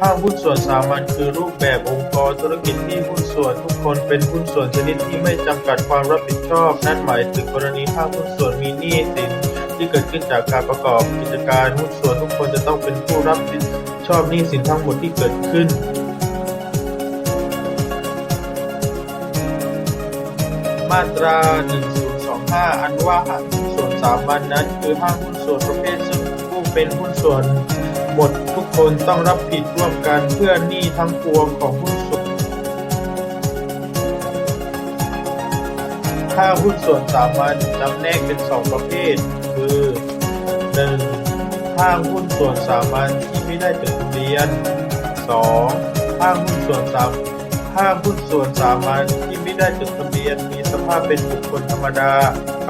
ห้างหุ้นส่วนสามัญคือรูปแบบองค์กรธุรกิจที่หุ้นส่วนทุกคนเป็นหุ้นส่วนชนิดที่ไม่จำกัดความรับผิดชอบ นั่นหมายถึงกรณีห้างหุ้นส่วนมีหนี้สินที่เกิดขึ้นจากการประกอบกิจการหุ้นส่วนทุกคนจะต้องเป็นผู้รับผิดชอบหนี้สินทั้งหมดที่เกิดขึ้นมาตรา 1025 อันว่าห้างหุ้นส่วนสามัญนั้น คือห้างหุ้นส่วนประเภท เป็นหุ้นส่วนหมดทุกคนต้องรับผิดร่วมกันเพื่อหนี้ทั้งปวงของหุ้นส่วนห้าหุ้นส่วนสามัญจำแนกเป็นสองประเภท คือ 1. ห้างหุ้นส่วนสามัญที่ไม่ได้จดทะเบียน 2. ห้างหุ้นส่วนสามห้างหุ้นส่วนสามัญที่ไม่ได้จดทะเบียนมีสภาพเป็นบุคคลธรรมดา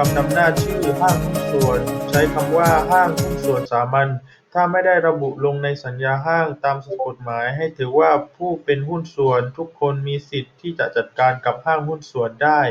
คำนำหน้าชื่อห้างหุ้นส่วน ใช้คำว่า ห้างหุ้นส่วนสามัญ ถ้าไม่ได้ระบุลงในสัญญาห้างตามกฎหมาย ให้ถือว่าผู้เป็นหุ้นส่วนทุกคนมีสิทธิ์ที่จะจัดการกับห้างหุ้นส่วนได้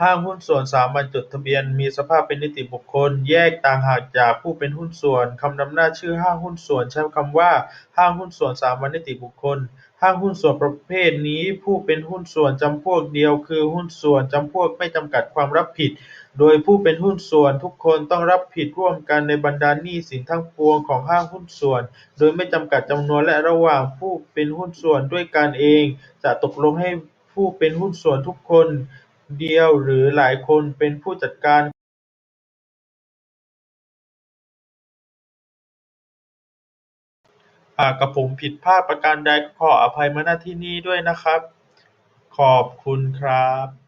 ห้างหุ้นส่วนสามัญจดทะเบียนมีสภาพเป็นนิติบุคคล แยกต่างหากจากผู้เป็นหุ้นส่วน คำนำหน้าชื่อห้างหุ้นส่วนใช้คำว่า ห้างหุ้นส่วนสามัญนิติบุคคล ห้างหุ้นส่วนประเภทนี้ ผู้เป็นหุ้นส่วนจำพวกเดียวคือหุ้นส่วนจำพวกไม่จำกัดความรับผิด โดยผู้เป็นหุ้นส่วนทุกคนต้องรับผิดร่วมกันในบรรดาหนี้สินทั้งปวงของห้างหุ้นส่วน โดยไม่จำกัดจำนวนและระหว่างผู้เป็นหุ้นส่วนด้วยกันเอง จะตกลงให้ผู้เป็นหุ้นส่วนทุกคน เดียวหรือหลายคนเป็นผู้จัดการหากกระผมผิดพลาดประการใดก็ขออภัย มา ณ ที่นี้ด้วยนะครับ ขอบคุณครับ